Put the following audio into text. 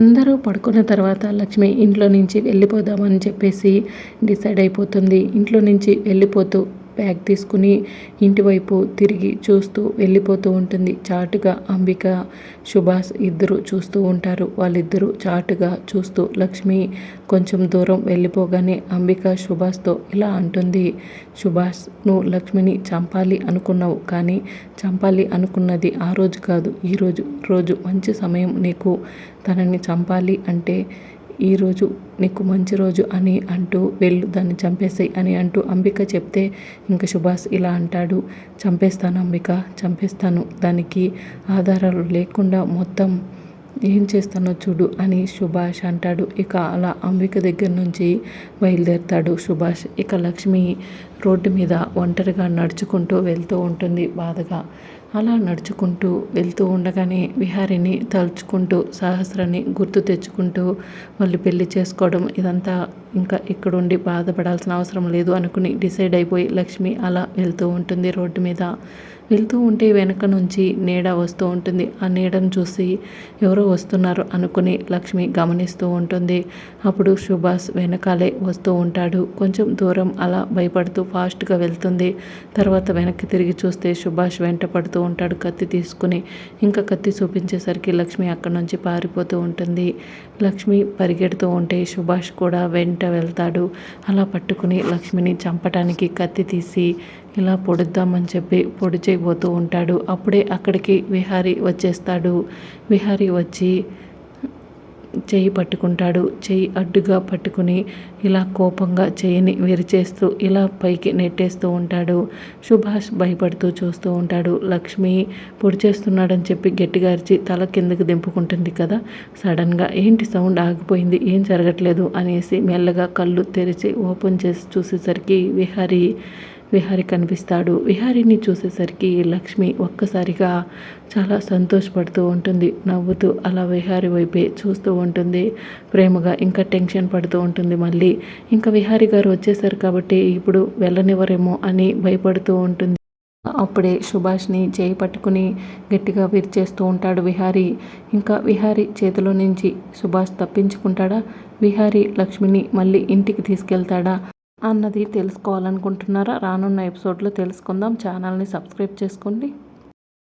అందరూ పడుకున్న తర్వాత లక్ష్మి ఇంట్లో నుంచి వెళ్ళిపోదామని చెప్పేసి డిసైడ్ అయిపోతుంది. ఇంట్లో నుంచి వెళ్ళిపోతూ బ్యాగ్ తీసుకుని ఇంటివైపు తిరిగి చూస్తూ వెళ్ళిపోతూ ఉంటుంది. చాటుగా అంబిక సుభాష్ ఇద్దరు చూస్తూ ఉంటారు. వాళ్ళిద్దరూ చాటుగా చూస్తూ లక్ష్మి కొంచెం దూరం వెళ్ళిపోగానే అంబిక సుభాష్తో ఇలా అంటుంది. సుభాష్ నువ్వు లక్ష్మిని చంపాలి అనుకున్నావు కానీ చంపాలి అనుకున్నది ఆ రోజు కాదు. ఈరోజు రోజు మంచి సమయం నీకు. తనని చంపాలి అంటే ఈరోజు నీకు మంచి రోజు అని అంటూ వెళ్ళు దాన్ని చంపేస్తాయి అని అంటూ అంబిక చెప్తే ఇంకా సుభాష్ ఇలా అంటాడు. చంపేస్తాను అంబిక చంపేస్తాను. దానికి ఆధారాలు లేకుండా మొత్తం ఏం చేస్తానో చూడు అని సుభాష్ అంటాడు. ఇక అలా అంబిక దగ్గర నుంచి బయలుదేరుతాడు సుభాష్. ఇక లక్ష్మి రోడ్డు మీద ఒంటరిగా నడుచుకుంటూ వెళ్తూ ఉంటుంది బాధగా. అలా నడుచుకుంటూ వెళ్తూ ఉండగానే విహారిని తలుచుకుంటూ సహస్రాన్ని గుర్తు తెచ్చుకుంటూ మళ్ళీ పెళ్ళి చేసుకోవడం ఇదంతా ఇంకా ఇక్కడుండి బాధపడాల్సిన అవసరం లేదు అనుకుని డిసైడ్ అయిపోయి లక్ష్మి అలా వెళ్తూ ఉంటుంది రోడ్డు మీద. వెళ్తూ ఉంటే వెనక నుంచి నీడ వస్తూ ఉంటుంది. ఆ నీడను చూసి ఎవరో వస్తున్నారు అనుకుని లక్ష్మి గమనిస్తూ ఉంటుంది. అప్పుడు సుభాష్ వెనకాలే వస్తూ ఉంటాడు. కొంచెం దూరం అలా భయపడుతూ ఫాస్ట్గా వెళ్తుంది. తర్వాత వెనక్కి తిరిగి చూస్తే సుభాష్ వెంట పడుతూ ఉంటాడు. కత్తి తీసుకుని ఇంకా కత్తి చూపించేసరికి లక్ష్మి అక్కడి నుంచి పారిపోతూ ఉంటుంది. లక్ష్మి పరిగెడుతూ ఉంటే సుభాష్ కూడా వెంట వెళ్తాడు. అలా పట్టుకుని లక్ష్మిని చంపటానికి కత్తి తీసి ఇలా పొడుద్దామని చెప్పి పొడి చేయబోతూ ఉంటాడు. అప్పుడే అక్కడికి విహారి వచ్చేస్తాడు. విహారి వచ్చి చేయి పట్టుకుంటాడు. చెయ్యి అడ్డుగా పట్టుకుని ఇలా కోపంగా చేయిని విరిచేస్తూ ఇలా పైకి నెట్టేస్తూ ఉంటాడు. సుభాష్ భయపడుతూ చూస్తూ ఉంటాడు. లక్ష్మి పొడి చేస్తున్నాడని చెప్పి గట్టిగా అరిచి తల కిందకి దింపుకుంటుంది కదా. సడన్గా ఏంటి సౌండ్ ఆగిపోయింది? ఏం జరగట్లేదు? అనేసి మెల్లగా కళ్ళు తెరిచి ఓపెన్ చేసి చూసేసరికి విహారీ విహారి కనిపిస్తాడు. విహారిని చూసేసరికి లక్ష్మి ఒక్కసారిగా చాలా సంతోషపడుతూ ఉంటుంది. నవ్వుతూ అలా విహారి వైపే చూస్తూ ఉంటుంది. ప్రేమగా ఇంకా టెన్షన్ పడుతూ ఉంటుంది మళ్ళీ. ఇంకా విహారి గారు వచ్చేసారు కాబట్టి ఇప్పుడు వెళ్ళనివ్వరేమో అని భయపడుతూ ఉంటుంది. అప్పుడే సుభాష్ని చేయి పట్టుకుని గట్టిగా విరిచేస్తూ ఉంటాడు విహారి. ఇంకా విహారి చేతిలో నుంచి సుభాష్ తప్పించుకుంటాడా? విహారి లక్ష్మిని మళ్ళీ ఇంటికి తీసుకెళ్తాడా? అన్నది తెలుసుకోవాలనుకుంటున్నారా? రానున్న ఎపిసోడ్లో తెలుసుకుందాం. ఛానల్ని సబ్స్క్రైబ్ చేసుకోండి.